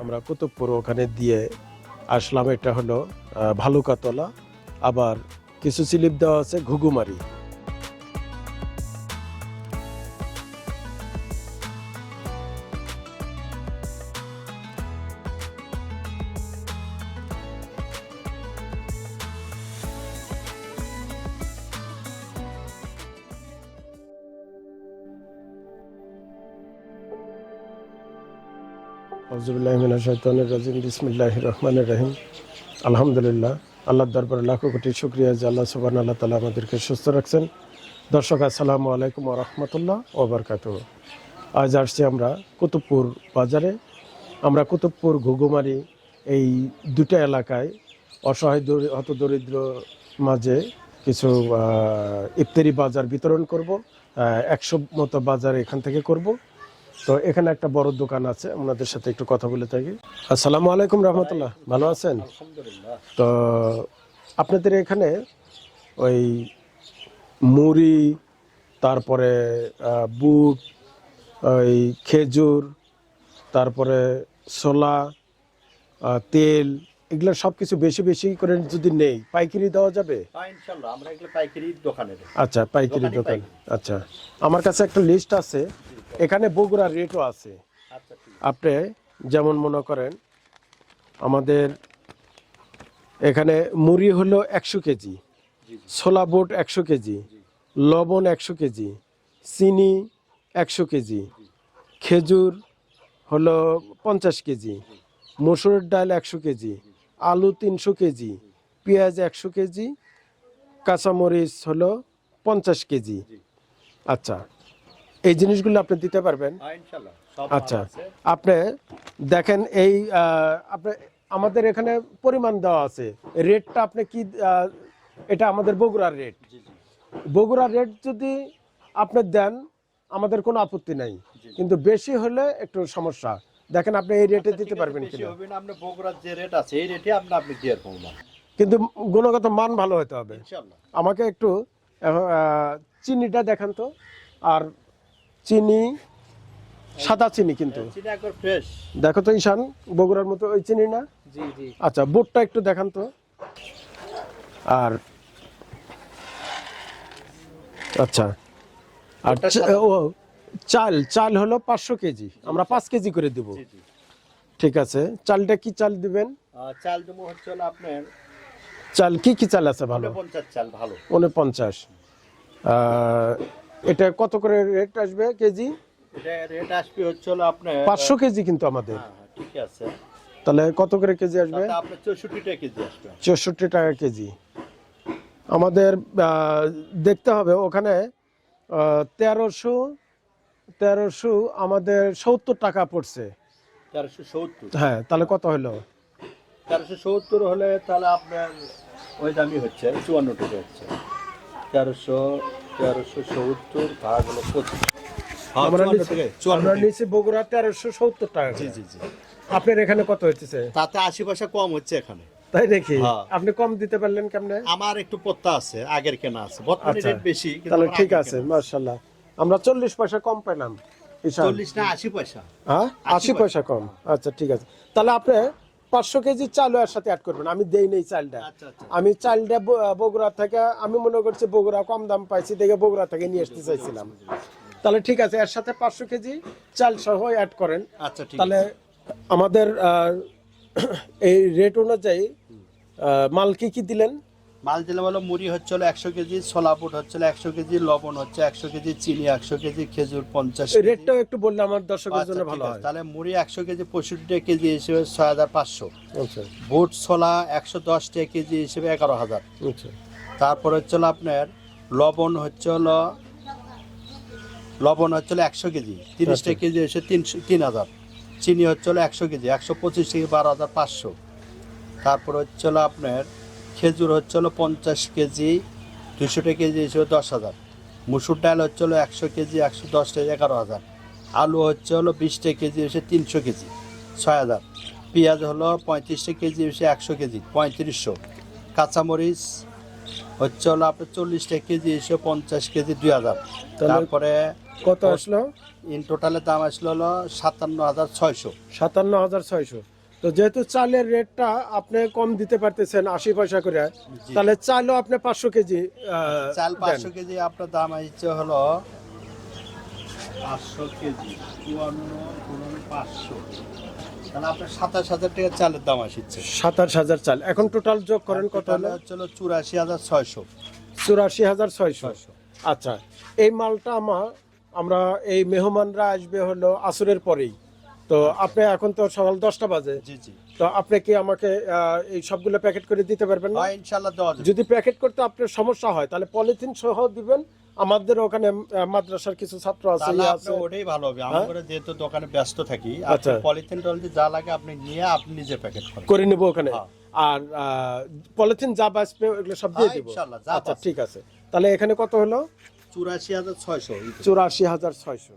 আমরা কুতুবপুর ওখানে দিয়ে আসলাম। এটা হলো ভালুকাতলা। আবার কিছু স্লিপ দেওয়া আছে ঘুঘুমারি। হজরুল্লাহমিনাশাইতানুর রাজিম বিসমিল্লাহ রহমানুর রহিম আলহামদুলিল্লাহ, আল্লাহর দরবারে লাখো কোটি শুক্রিয়া যে আল্লাহ সুবান আল্লাহ তালা আমাদেরকে সুস্থ রাখছেন। দর্শক, আসসালামু আলাইকুম রহমতুল্লাহ ওবরকাত আজ আসছি আমরা কুতুবপুর বাজারে। আমরা কুতুবপুর, ঘুঘুমারি এই দুটা এলাকায় অসহায় দরি- হত দরিদ্র মাঝে কিছু ইফতারি বাজার বিতরণ করব একশো মতো বাজার এখান থেকে করব। তো এখানে একটা বড় দোকান আছে ওনাদের সাথে একটু কথা বলে থাকি। আসসালামু আলাইকুম রহমতুল্লাহ। ভালো আছেন? তো আপনাদের এখানে ওই মুড়ি তারপরে বুট ওই খেজুর তারপরে ছোলা তেল এগুলো সব কিছু বেশি বেশি করে যদি নেই পাইকারি দেওয়া যাবে? হ্যাঁ আচ্ছা পাইকারি দোকান আচ্ছা আমার কাছে একটা লিস্ট আছে। এখানে বগুড়ার রেটও আছে। আচ্ছা আপনি যেমন মনে করেন আমাদের এখানে মুড়ি হলো একশো কেজি। ছোলা বুট একশো কেজি লবণ একশো কেজি চিনি একশো কেজি খেজুর হলো পঞ্চাশ কেজি মসুরের ডাল একশো কেজি আলু তিনশো কেজি পেঁয়াজ একশো কেজি কাঁচামরিচ হলো পঞ্চাশ কেজি। আচ্ছা এই জিনিসগুলো আপনি দিতে পারবেন? হ্যাঁ আচ্ছা আপনি দেখেন এই আপনি আমাদের এখানে পরিমাণ দেওয়া আছে। রেটটা আপনি কি এটা আমাদের বগুড়ার রেট। বগুড়ার রেট যদি আপনি দেন আমাদের কোনো আপত্তি নাই। কিন্তু বেশি হলে একটু সমস্যা। দেখেন আপনি এই রেটে আচ্ছা, দিতে পারবেন বেশি কিনা। হবে না আপনার বগুড়ার যে রেট আছে এই রেটে আপনি আপনি দিয়ে কিন্তু গুণগত মান ভালো হতে হবে। আমাকে একটু চিনিটা দেখান তো। আর চিনি সাদা চিনি কিন্তু। ফ্রেশ দেখো তো ঈশান বগুড়ার মতো ওই চিনি না? জি জি। আচ্ছা বুটটা একটু দেখান তো। আর আচ্ছা। আর। ও চাল চাল হলো পাঁচশো কেজি। আমরা পাঁচ কেজি করে দিব। ঠিক আছে। চালটা কি চাল দিবেন? চাল দেবো হচ্ছে আপনার চাল কি কি চাল আছে ভালো? পঞ্চাশ চাল ভালো। উনপঞ্চাশ। এটা কত করে রেট আসবে কেজি? রেট আসবে হচ্ছে আপনার পাঁচশো কেজি কিন্তু আমাদের। হ্যাঁ হ্যাঁ ঠিক আছে। তাহলে কত করে কেজি আসবে? চৌষট্টি টাকা কেজি আসবে। চৌষট্টি টাকা কেজি। আমাদের দেখতে হবে ওখানে তেরোশো তেরোশো আমাদের সত্তর টাকা পড়ছে। তেরোশো সত্তর? হ্যাঁ তাহলে কত হলো? তেরোশো সত্তর হলে তাহলে আপনার ওই দামই হচ্ছে চুয়ান্ন টাকা হচ্ছে। তেরোশো তেরোশো সত্তর ভাগ হলো পঁচিশ। হ্যাঁ, আমরা নিচে আমরা নিচে বগুড়া তেরোশো সত্তর টাকা জি জি জি। আপনার এখানে কত হচ্ছে তাতে আশি পয়সা কম হচ্ছে এখানে। তাই দেখি হ্যাঁ। আপনি কম দিতে পারলেন কেমনে? আমার একটু পত্তা আছে আগের কেনা আছে। বর্তমানে আচ্ছা। রেট বেশি তাহলে ঠিক আছে মার্শাল্লাহ আমরা চল্লিশ পয়সা কম পেলাম আশি পয়সা। হ্যাঁ? আশি পয়সা। কম। আচ্ছা ঠিক আছে। তাহলে আপনি পাঁচশো কেজি চাল এর সাথে অ্যাড করবেন। আমি দেই নেই চালটা। আচ্ছা আচ্ছা। আমি চালটা বগুড়া থেকে আমি মনে করছি বগুড়া কম দাম পাইছি দেখে বগুড়া থেকে নিয়ে আসতে চাইছিলাম। তাহলে ঠিক আছে এর সাথে পাঁচশো কেজি চাল সহ অ্যাড করেন। আচ্ছা ঠিক তাহলে আমাদের এই রেট অনুযায়ী মাল কি কি দিলেন? মাল দিলে বলো মুড়ি হচ্ছে হলো একশো কেজি ছোলা বুট হচ্ছে একশো কেজি লবণ হচ্ছে একশো কেজি চিনি একশো কেজি খেজুর পঞ্চাশ রেটটাও একটু বললে আমার দর্শকের আচ্ছা, জন্য ভালো হয়। তাহলে মুড়ি একশো কেজি পঁয়ষট্টি টাকা কেজি হিসেবে ছয় হাজার পাঁচশো। আচ্ছা। বুট ছোলা একশো দশ টাকা কেজি হিসেবে এগারো হাজার। আচ্ছা। তারপর হচ্ছে হলো আপনার লবণ হচ্ছে হলো লবণ হচ্ছে হলো একশো কেজি তিরিশ টাকা কেজি এসে তিনশো তিন হাজার। চিনি হচ্ছে হলো একশো কেজি একশো পঁচিশ থেকে বারো হাজার পাঁচশো। তারপর হচ্ছে হলো আপনার খেজুর হচ্ছে হলো পঞ্চাশ কেজি দুশো টাকা কেজি হিসেবে দশ হাজার। মুসুর ডাল হচ্ছে হলো একশো কেজি একশো দশ টাকা এগারো হাজার। আলু হচ্ছে হলো বিশ টাকা কেজি এসে তিনশো কেজি ছয় হাজার। পেঁয়াজ হলো পঁয়ত্রিশ টাকা কেজি এসে একশো কেজি পঁয়ত্রিশশো। কাঁচামরিচ হচ্ছে হলো আপনার চল্লিশটা কেজি এসে পঞ্চাশ কেজি দুই হাজার। তারপরে কত আসলো? ইন টোটালের দাম আসলো হলো সাতান্ন হাজার ছয়শো। সাতান্ন হাজার ছয়শো। তো যেহেতু চালের রেটটা আপনি কম দিতে পারতেছেন আশি পয়সা করে তাহলে চালও আপনি পাঁচশো কেজি চাল পাঁচশো কেজি আপনার দাম আসছে হলো পাঁচশো কেজি চুয়ান্ন পাঁচশো। চালের দাম আসছে সাতাশ হাজার চাল। এখন টোটাল যোগ করেন কত হলো? হচ্ছে চুরাশি হাজার ছয়শো। চুরাশি হাজার ছয়শো। আচ্ছা এই মালটা আমার আমরা এই মেহমানরা আসবে হলো আসরের পরেই। তো আপনি এখন তো সকাল দশটা বাজে। জি জি। তো আপনি কি আমাকে এই সবগুলো প্যাকেট করে দিতে পারবেন না? হয় ইনশাল্লাহ দেওয়া যাবে। যদি প্যাকেট করতে আপনার সমস্যা হয় তাহলে পলিথিন সহ দিবেন। আমাদের ওখানে মাদ্রাসার কিছু ছাত্র আছে ইয়ে আছে। ওটাই ভালো হবে। হ্যাঁ? আমরা যেহেতু দোকানে ব্যস্ত থাকি আচ্ছা। পলিথিন টলিথিন যা লাগে আপনি নিয়ে আপনি নিজে প্যাকেট করেন। করে নেব ওখানে। হ্যাঁ। আর পলিথিন যা বাঁচবে ওগুলো সব দিয়ে দিব। আচ্ছা ঠিক আছে। তাহলে এখানে কত হলো? চুরাশি হাজার ছয়শো। চুরাশি হাজার ছয়শো।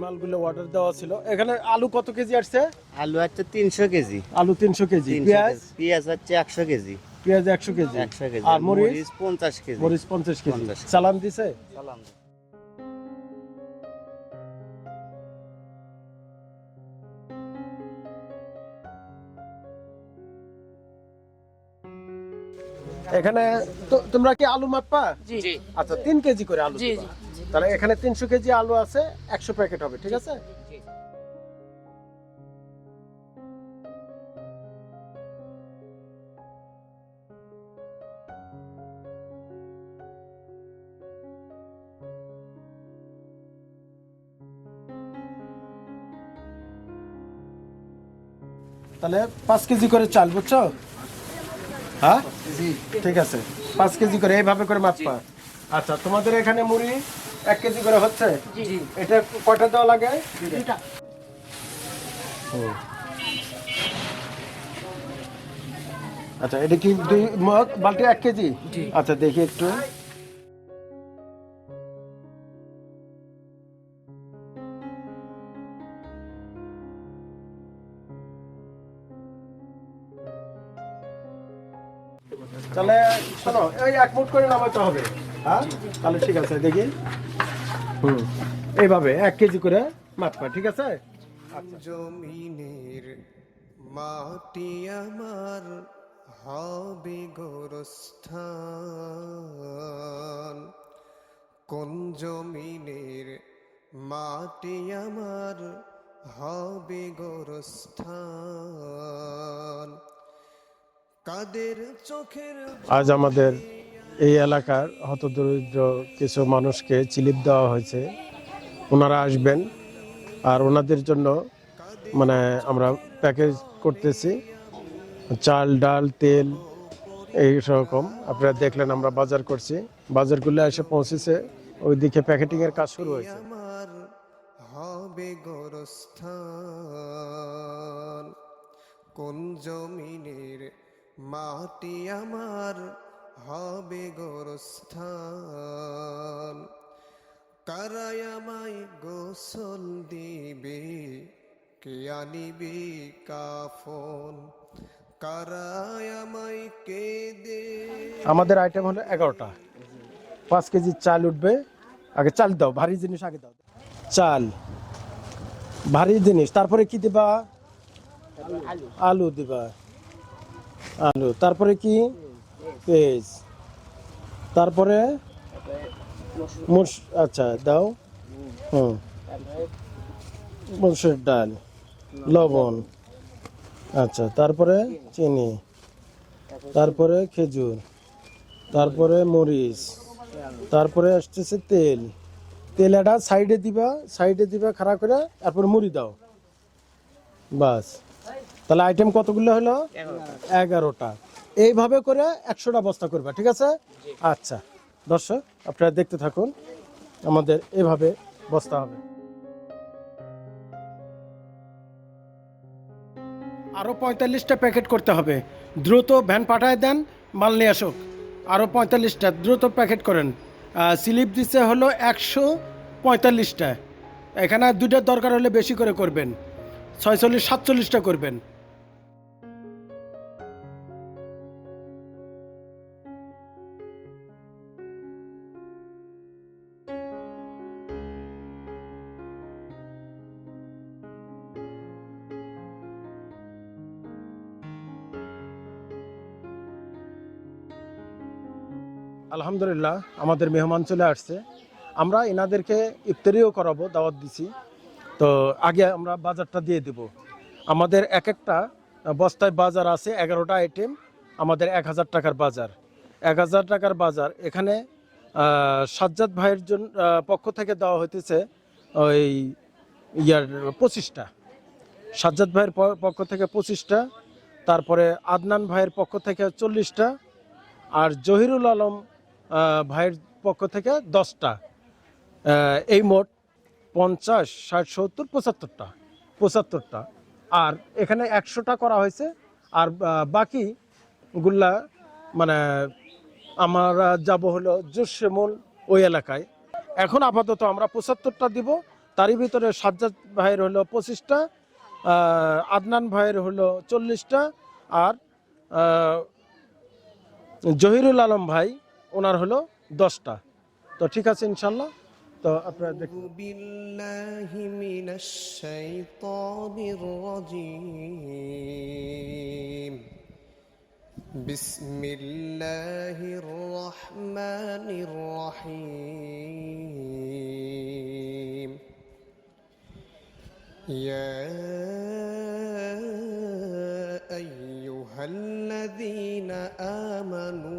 মালগুলো অর্ডার দেওয়া ছিল। এখানে আলু কত কেজি আসছে? আলু হচ্ছে তিনশো কেজি। আলু তিনশো কেজি। পেঁয়াজ? পেঁয়াজ হচ্ছে একশো কেজি। পেঁয়াজ একশো কেজি। একশো কেজি। আর মরিচ? পঞ্চাশ কেজি। মরিচ পঞ্চাশ কেজি। 50 কেজি। চালান দিছে? সালাম। এখানে তো- তোমরা কি আলু মাপা জি। জি আচ্ছা তিন কেজি করে আলু জি, দিবা। তাহলে এখানে তিনশো কেজি আলু আছে একশো প্যাকেট হবে ঠিক আছে? তাহলে পাঁচ কেজি করে চাল বুঝছ? হ্যাঁ? ঠিক আছে। পাঁচ কেজি করে এইভাবে করে মাপা আচ্ছা তোমাদের এখানে মুড়ি এক কেজি করে হচ্ছে? এটা কয়টা দেওয়া লাগে? আচ্ছা এটা কি দুই বালতি এক কেজি? আচ্ছা দেখি একটু। তাহলে শোনো এই এক মুট করে নামাইতে হবে। হ্যাঁ? তাহলে ঠিক আছে দেখি। হুম এইভাবে এক কেজি করে মাপবা ঠিক আছে? জমিনের মাটি আমার হবে গোরস্থান। কোন জমিনের মাটি আমার হবে গোরস্থান? কাদের চোখের আজ আমাদের এই এলাকার হতদরিদ্র কিছু মানুষকে চিলিপ দেওয়া হয়েছে। ওনারা আসবেন আর ওনাদের জন্য মানে আমরা প্যাকেজ করতেছি। চাল, ডাল, তেল, এই রকম। আপনারা দেখলেন আমরা বাজার করছি। বাজারগুলো এসে পৌঁছেছে। ওইদিকে প্যাকেটিংয়ের কাজ শুরু হয়েছে। হবে কোন জমিনের মাটি আমার? হবে গোরস্থান। কারাই আমায় গোসল দিবে কে আনিবে কাফন? কারাই আমায় কে দে আমাদের আইটেম হলো এগারোটা। পাঁচ কেজি চাল উঠবে। আগে চাল দাও ভারী জিনিস আগে দাও। চাল ভারী জিনিস। তারপরে কি দিবা? আলু দিবা। আলু। তারপরে কি? পেঁয়াজ তারপরে মুস আচ্ছা দাও। হুম। মসুর ডাল লবণ। আচ্ছা তারপরে চিনি। তারপরে খেজুর। তারপরে মরিচ। তারপরে আসতেছে তেল। তেল এটা সাইডে দিবা সাইডে দিবা খাড়া করে তারপর মুড়ি দাও। বাস। তাহলে আইটেম কতগুলো হলো? এগারোটা। এইভাবে করে একশোটা বস্তা করবা ঠিক আছে? আচ্ছা দর্শক আপনারা দেখতে থাকুন আমাদের এভাবে বস্তা হবে। আরও পঁয়তাল্লিশটা প্যাকেট করতে হবে। দ্রুত ভ্যান পাঠায় দেন মাল নিয়ে আসুক। আরও পঁয়তাল্লিশটা দ্রুত প্যাকেট করেন। স্লিপ দিচ্ছে হলো একশো পঁয়তাল্লিশটা। এখানে দুইটা দরকার হলে বেশি করে করবেন। ছয়চল্লিশ সাতচল্লিশটা করবেন। আলহামদুলিল্লাহ, আমাদের মেহমান চলে আসছে। আমরা এনাদেরকে ইফতারিও করাবো, দাওয়াত দিছি। তো আগে আমরা বাজারটা দিয়ে দেব। আমাদের এক একটা বস্তায় বাজার আছে, এগারোটা আইটেম, আমাদের এক হাজার টাকার বাজার। এক হাজার টাকার বাজার, এখানে সাজ্জাদ ভাইয়ের জন্য পক্ষ থেকে দেওয়া হইতেছে ওই ইয়ার পঁচিশটা। সাজ্জাদ ভাইয়ের পক্ষ থেকে পঁচিশটা, তারপরে আদনান ভাইয়ের পক্ষ থেকে চল্লিশটা, আর জহিরুল আলম ভাইয়ের পক্ষ থেকে দশটা। এই মোট পঞ্চাশ ষাট সত্তর পঁচাত্তরটা পঁচাত্তরটা। আর এখানে একশোটা করা হয়েছে। আর আহ, বাকিগুলা মানে আমরা যাব হলো জোশেমুল ওই এলাকায়। এখন আপাতত আমরা পঁচাত্তরটা দিব। তারই ভিতরে সাজ্জাদ ভাইয়ের হলো পঁচিশটা আদনান ভাইয়ের হলো চল্লিশটা আর জহিরুল আলম ভাই ওনার হলো দশটা তো ঠিক আছে ইনশাল্লাহ তো আপনারা দেখুন أعوذ بالله من الشيطان الرجيم بسم الله الرحمن الرحيم يا أيها الذين آمنوا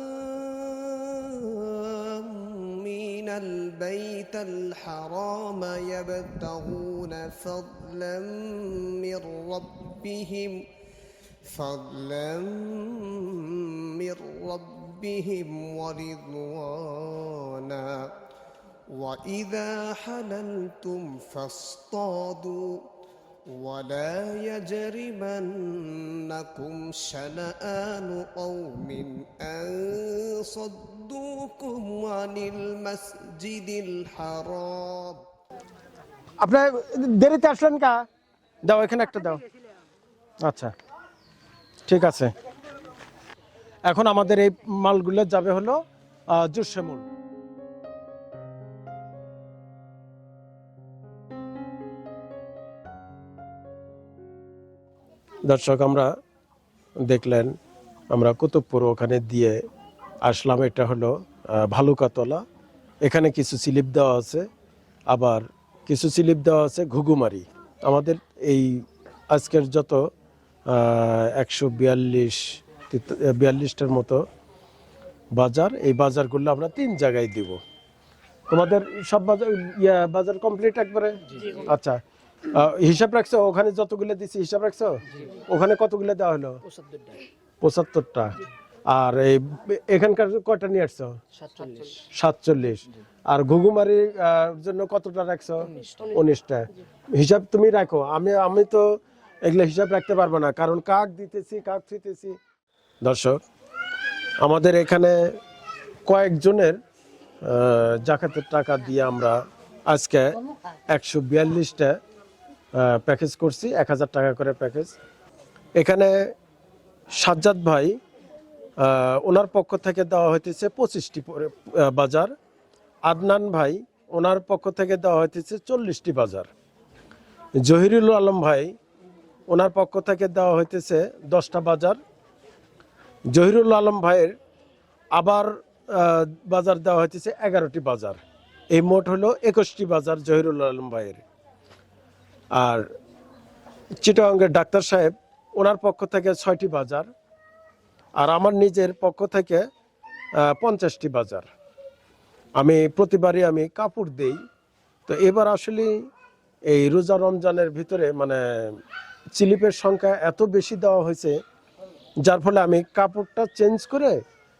البيت الحرام يبتغون فضلا من ربهم فضلا من ربهم ورضوانا. وإذا حللتم فاصطادوا ولا يجرمنكم شنآن قوم أن الحرام আপনার দেরিতে আসলেন কা? দাও, এখানে একটা দাও। আচ্ছা ঠিক আছে। এখন আমাদের এই মালগুলো যাবে হলো জুসেমুল দর্শক, আমরা দেখলেন, আমরা কুতুবপুর ওখানে দিয়ে আসলাম এটা হলো ভালুকাতলা। এখানে কিছু স্লিপ দেওয়া আছে আবার কিছু স্লিপ দেওয়া আছে ঘুঘুমারি। আমাদের এই আজকের যত একশো বিয়াল্লিশ বিয়াল্লিশটার মতো বাজার এই বাজারগুলো আমরা তিন জায়গায় দিব। তোমাদের সব বাজার ইয়া বাজার কমপ্লিট একবারে? আচ্ছা হিসাব রাখছো? ওখানে যতগুলো দিছি হিসাব রাখছো? ওখানে কতগুলো দেওয়া হলো? পঁচাত্তরটা। আর এই এখানকার কয়টা নিয়ে আসছো? সাতচল্লিশ। আর ঘুঘুমারির জন্য কতটা রাখছো? উনিশটা। হিসাব তুমি রাখো। আমি আমি তো এগুলো হিসাব রাখতে পারব না, কারণ কাক দিতেছি, কাক থুইতেছি দর্শক, আমাদের এখানে কয়েকজনের জাকাতের টাকা দিয়ে আমরা আজকে একশো বিয়াল্লিশটা প্যাকেজ করছি, এক হাজার টাকা করে প্যাকেজ এখানে সাজ্জাদ ভাই ওনার পক্ষ থেকে দেওয়া হইতেছে পঁচিশটি বাজার। আদনান ভাই, ওনার পক্ষ থেকে দেওয়া হইতেছে চল্লিশটি বাজার। জহিরুল আলম ভাই, ওনার পক্ষ থেকে দেওয়া হইতেছে দশটা বাজার। জহিরুল আলম ভাইয়ের আবার বাজার দেওয়া হইতেছে এগারোটি বাজার। এই মোট হলো একুশটি বাজার জহিরুল আলম ভাইয়ের। আর চিটাঙ্গের ডাক্তার সাহেব, ওনার পক্ষ থেকে ছয়টি বাজার। আর আমার নিজের পক্ষ থেকে পঞ্চাশটি বাজার। আমি প্রতিবারই আমি কাপড় দেই। তো এবার আসলে এই রোজা রমজানের ভিতরে মানে চিলিপের সংখ্যা এত বেশি দেওয়া হয়েছে, যার ফলে আমি কাপড়টা চেঞ্জ করে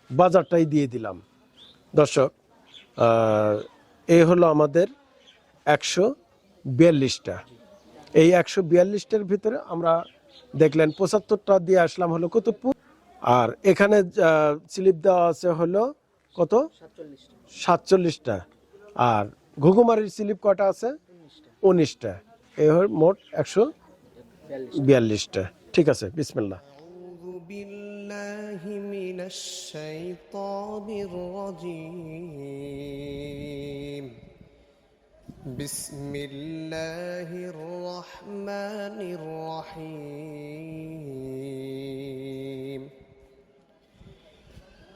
বাজারটাই দিয়ে দিলাম। দর্শক এই হলো আমাদের একশো বিয়াল্লিশটা। এই একশো বিয়াল্লিশটার ভিতরে আমরা দেখলেন পঁচাত্তরটা দিয়ে আসলাম হলো কুতুবপুর আর এখানে আহ, স্লিপ দেওয়া আছে হলো কত সাতচল্লিশটা আর ঘুঘুমারির স্লিপ কটা আছে উনিশটা এই হল মোট একশো বিয়াল্লিশটা ঠিক আছে বিসমিল্লা أعوذ بالله من الشيطان الرجيم بسم الله الرحمن الرحيم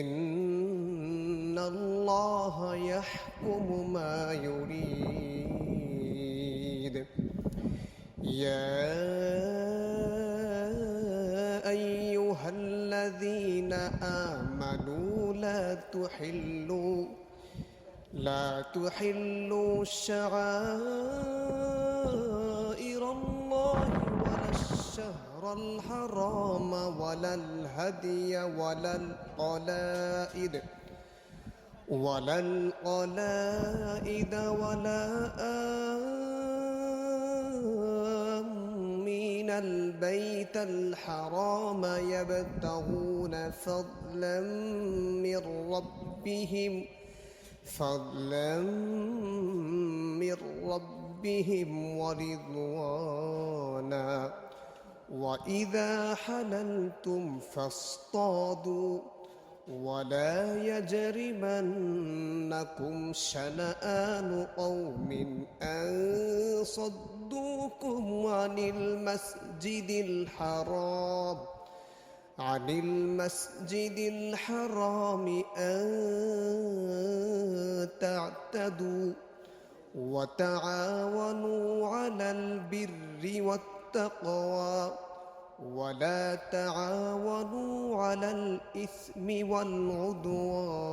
إن الله يحكم ما يريد. يا أيها الذين آمنوا لا تحلوا لا تحلوا شعائر الشهر الحرام ولا الهدي ولا القلائد ولا القلائد ولا آمين. البيت الحرام يبتغون فضلا من ربهم فضلا من ربهم ورضوانا. وإذا حللتم فاصطادوا ولا يجرمنكم شنآن قوم أن صدوكم عن المسجد الحرام عن المسجد الحرام أن تعتدوا وتعاونوا على البر والتقوى ولا تعاونوا على الإثم والعدوان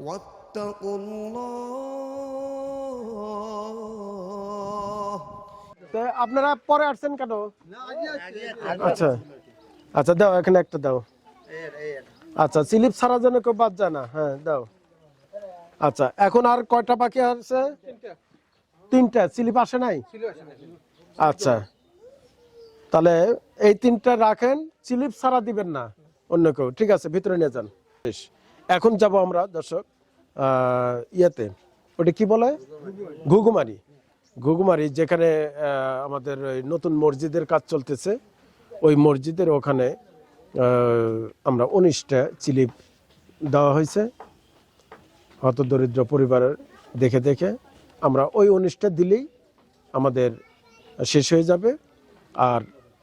واتقوا الله তো আপনারা পরে আসছেন কেন আচ্ছা আচ্ছা দাও এখানে একটা দাও আচ্ছা স্লিপ ছাড়া যেন কেউ বাদ যায় না হ্যাঁ দাও আচ্ছা এখন আর কয়টা বাকি আছে তিনটা স্লিপ আসে নাই আচ্ছা। তাহলে এই তিনটা রাখেন চিলিপ ছাড়া দিবেন না অন্য কেউ। ঠিক আছে, ভিতরে নিয়ে যান। এখন যাব আমরা, দর্শক ইয়েতে। ওটা কি বলে? ঘুঘুমারি। ঘুঘুমারি, যেখানে আমাদের নতুন মসজিদের কাজ চলতেছে। ওই মসজিদের ওখানে আমরা উনিশটা চিলিপ দেওয়া হয়েছে। হত দরিদ্র পরিবারের দেখে দেখে। আমরা ওই উনিশটা দিলেই আমাদের শেষ হয়ে যাবে। আর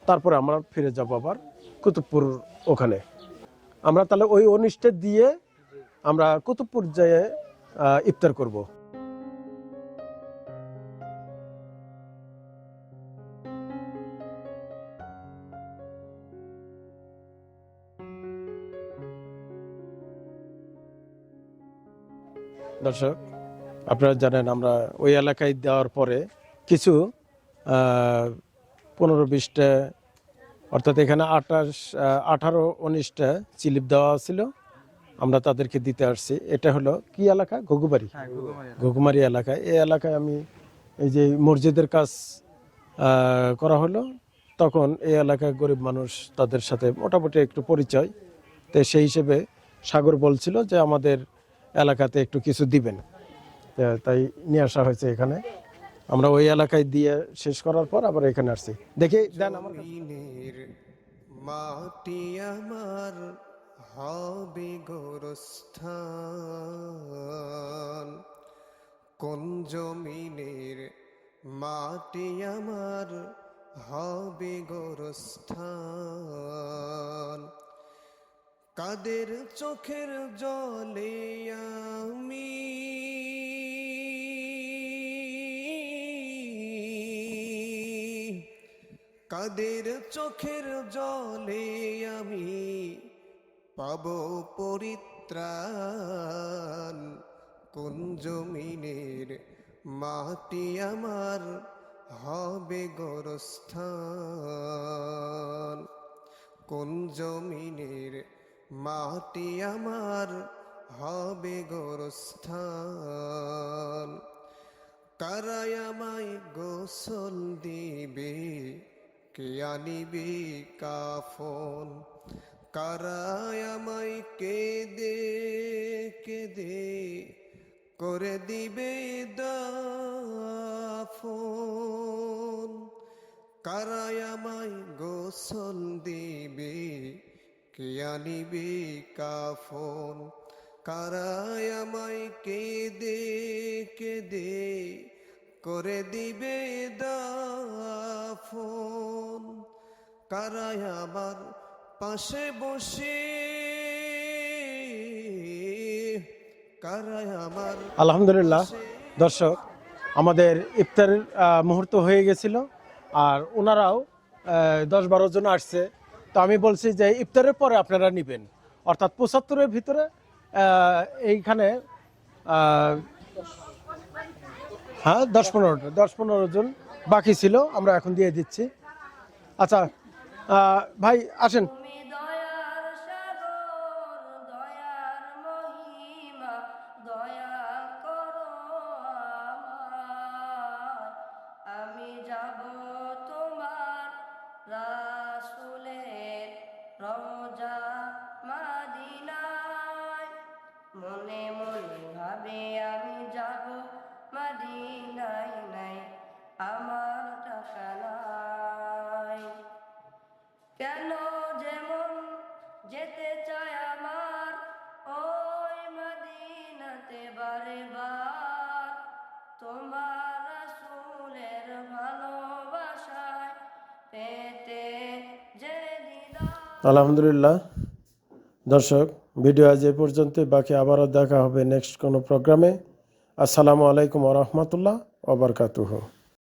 তারপরে আমরা ফিরে যাব আবার কুতুবপুর ওখানে। আমরা তাহলে ওই উনিশটা দিয়ে আমরা কুতুবপুর যেয়ে ইফতার করব। দর্শক, আপনারা জানেন আমরা ওই এলাকায় দেওয়ার পরে কিছু পনেরো বিশটা অর্থাৎ এখানে আঠাশ আঠারো উনিশটা চিলিপ দেওয়া ছিল। আমরা তাদেরকে দিতে আসছি। এটা হলো কি এলাকা? ঘুঘুবাড়ি। ঘুঘুমারি এলাকা। এই এলাকায় আমি এই যে মসজিদের কাজ করা হলো তখন এই এলাকায় গরিব মানুষ তাদের সাথে মোটামুটি একটু পরিচয়। তো সেই হিসেবে সাগর বলছিল যে আমাদের এলাকাতে একটু কিছু দিবেন। তাই নিয়ে আসা হয়েছে এখানে। আমরা ওই এলাকায় দিয়ে শেষ করার পর আবার এখানে আসছি। দেখি, দেন আমার মাটি আমার হবে গোরস্থান। কোন জমিনের মাটি আমার হবে গোরস্থান? কাদের চোখের জলে আমি কাদের চোখের জলে আমি পাব পরিত্রাণ? কোন জমিনের মাটি আমার হবে গোরস্থান? কোন জমিনের মাটি আমার হবে গোরস্থান? কারায় আমায় গোসল দিবে কে আনিবে কাফন? কারায় আমায় কেঁদে কেঁদে করে দিবে দাফন। কারায় আমায় গোসল দিবে, কে আনিবে কাফন? কারায় আমায় কেঁদে কেঁদে করে দিবে দাফন কারায় আমার পাশে বসে। আলহামদুলিল্লাহ। দর্শক আমাদের ইফতারের মুহূর্ত হয়ে গেছিল আর ওনারাও দশ বারো জন আসছে। তো আমি বলছি যে ইফতারের পরে আপনারা নেবেন। অর্থাৎ পঁচাত্তরের ভিতরে এইখানে হ্যাঁ দশ পনেরোটা, দশ পনেরো জন বাকি ছিল, আমরা এখন দিয়ে দিচ্ছি। আচ্ছা ভাই, আসেন। আলহামদুলিল্লাহ। দর্শক, ভিডিও আজ এ পর্যন্ত বাকি আবারও দেখা হবে নেক্সট কোনো প্রোগ্রামে। আসসালামু আলাইকুম রহমতুল্লাহ ওবরকাতুহ